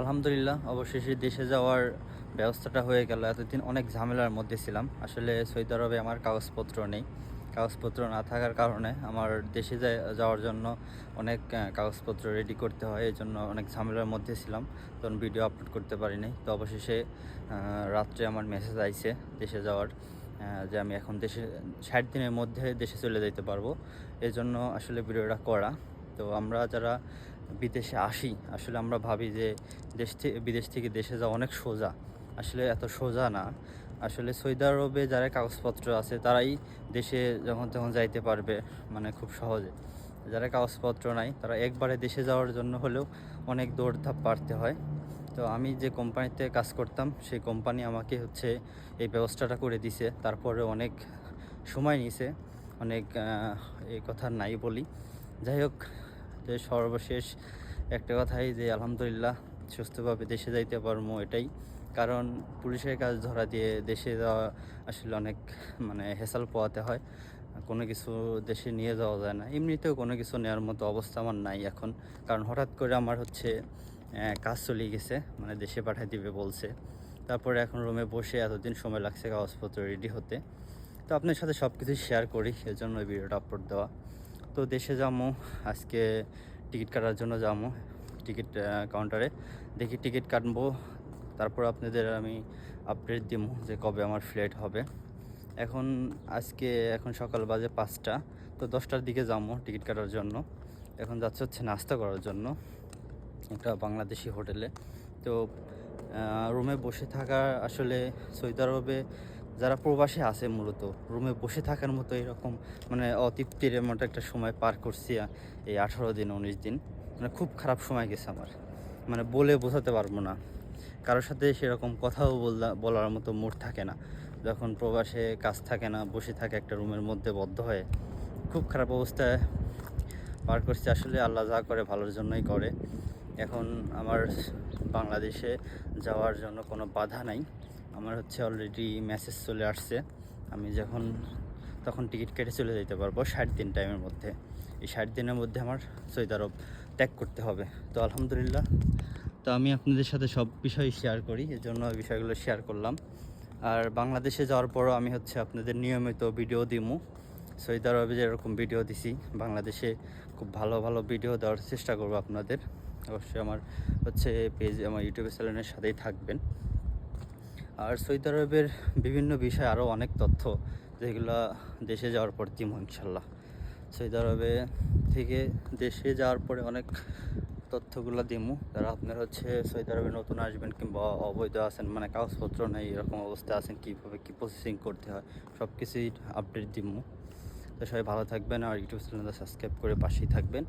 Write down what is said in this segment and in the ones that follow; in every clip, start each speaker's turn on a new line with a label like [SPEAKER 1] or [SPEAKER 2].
[SPEAKER 1] আলহামদুলিল্লাহ, অবশেষে দেশে যাওয়ার ব্যবস্থাটা হয়ে গেল। এতদিন অনেক ঝামেলার মধ্যে ছিলাম। আসলে সৌদি আরবে আমার কাগজপত্র নেই। কাগজপত্র না থাকার কারণে আমার দেশে যাওয়ার জন্য অনেক কাগজপত্র রেডি করতে হয়। এই জন্য অনেক ঝামেলার মধ্যে ছিলাম। তখন ভিডিও আপলোড করতে পারিনি। তো অবশেষে রাত্রে আমার মেসেজ আইছে দেশে যাওয়ার যে আমি এখন দেশে, ষাট দিনের মধ্যে দেশে চলে যেতে পারব। এই জন্য আসলে ভিডিওটা করা। তো আমরা যারা বিদেশে আসি, আসলে আমরা ভাবি যে দেশ থেকে বিদেশ থেকে দেশে যাওয়া অনেক সোজা। আসলে এত সোজা না। আসলে সৌদি আরবে যারা কাগজপত্র আছে, তারাই দেশে যখন তখন যাইতে পারবে মানে খুব সহজে। যারা কাগজপত্র নাই, তারা একবারে দেশে যাওয়ার জন্য হলেও অনেক দৌড়ধাপ পারতে হয়। তো আমি যে কোম্পানিতে কাজ করতাম, সেই কোম্পানি আমাকে হচ্ছে এই ব্যবস্থাটা করে দিছে। তারপরে অনেক সময় নিছে, অনেক এই কথা নাই বলি। যাই হোক যে সর্বশেষ একটা কথাই যে আলহামদুলিল্লাহ সুস্থভাবে দেশে যাইতে পারব এটাই। কারণ পুলিশের কাজ ধরা দিয়ে দেশে যাওয়া আসলে অনেক মানে হেসাল পোয়াতে হয়। কোনো কিছু দেশে নিয়ে যাওয়া যায় না। এমনিতেও কোনো কিছু নেওয়ার মতো অবস্থা আমার নাই এখন। কারণ হঠাৎ করে আমার হচ্ছে কাজ চলে গেছে মানে দেশে পাঠিয়ে দিবে বলছে। তারপরে এখন রুমে বসে এতদিন সময় লাগছে কাগজপত্র রেডি হতে। তো আপনার সাথে সব কিছু শেয়ার করি, এজন্য এই ভিডিওটা আপলোড দেওয়া। তো দেশে যাব আজকে টিকিট কাটার জন্য যাব টিকিট কাউন্টারে দেখি টিকিট কাটবো, তারপর আপনাদের আমি আপডেট দিব যে কবে আমার ফ্লাইট হবে। এখন, আজকে, এখন সকাল বাজে পাঁচটা, তো দশটার দিকে যাব টিকিট কাটার জন্য। এখন যাচ্ছে হচ্ছে নাস্তা করার জন্য, একটা বাংলাদেশি হোটেলে। তো রুমে বসে থাকা আসলে সৌদি আরবে যারা প্রবাসে আছে মূলত, রুমে বসে থাকার মতো এরকম মানে অতৃপ্তির মতো একটা সময় পার করছি এই আঠারো দিন, উনিশ দিন। মানে খুব খারাপ সময় গেছে আমার। মানে বলে বোঝাতে পারব না। কারোর সাথে সেরকম কথাও বলার মতো মুড থাকে না। যখন প্রবাসে কাজ থাকে না, বসে থাকে একটা রুমের মধ্যে বদ্ধ হয়ে, খুব খারাপ অবস্থায় পার করছি। আসলে আল্লাহ যা করে ভালোর জন্যই করে। এখন আমার বাংলাদেশে যাওয়ার জন্য কোনো বাধা নাই। আমার হচ্ছে অলরেডি মেসেজ চলে আসছে। আমি যখন, তখন টিকিট কেটে চলে যেতে পারব ষাট দিন টাইমের মধ্যে। এই ষাট দিনের মধ্যে আমার সৌদি আরব ত্যাগ করতে হবে। তো আলহামদুলিল্লাহ। তো আমি আপনাদের সাথে সব বিষয় শেয়ার করি, এর জন্য এই বিষয়গুলো শেয়ার করলাম। আর বাংলাদেশে যাওয়ার পরও আমি হচ্ছে আপনাদের নিয়মিত ভিডিও দিমু। সৌদি আরবে যেরকম ভিডিও দিছি, বাংলাদেশে খুব ভালো ভালো ভিডিও দেওয়ার চেষ্টা করব আপনাদের। অবশ্যই আমার হচ্ছে পেজ আমার ইউটিউব চ্যানেলের সাথেই থাকবেন। আর সৌদি আরবের বিভিন্ন বিষয়ে আরও অনেক তথ্য যেগুলো দেশে যাওয়ার পর দিব ইনশাল্লাহ। সৌদি আরবে থেকে দেশে যাওয়ার পরে অনেক তথ্যগুলো দিমু। তারা আপনার হচ্ছে সৌদি আরবে নতুন আসবেন কিংবা অবৈধ আছেন মানে কাগজপত্র নেই, এরকম অবস্থায় আছেন, কীভাবে কী প্রসেসিং করতে হয় সব কিছুই আপডেট দিমু। তো সবাই ভালো থাকবেন আর ইউটিউব চ্যানেলটা সাবস্ক্রাইব করে পাশেই থাকবেন।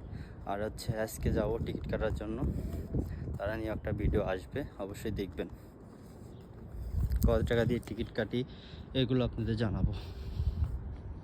[SPEAKER 1] আর হচ্ছে আজকে যাব টিকিট কাটার জন্য। তারা নিয়ে একটা ভিডিও আসবে, অবশ্যই দেখবেন। কত টাকা দিয়ে টিকিট কাটি এগুলো আপনাদের জানাব।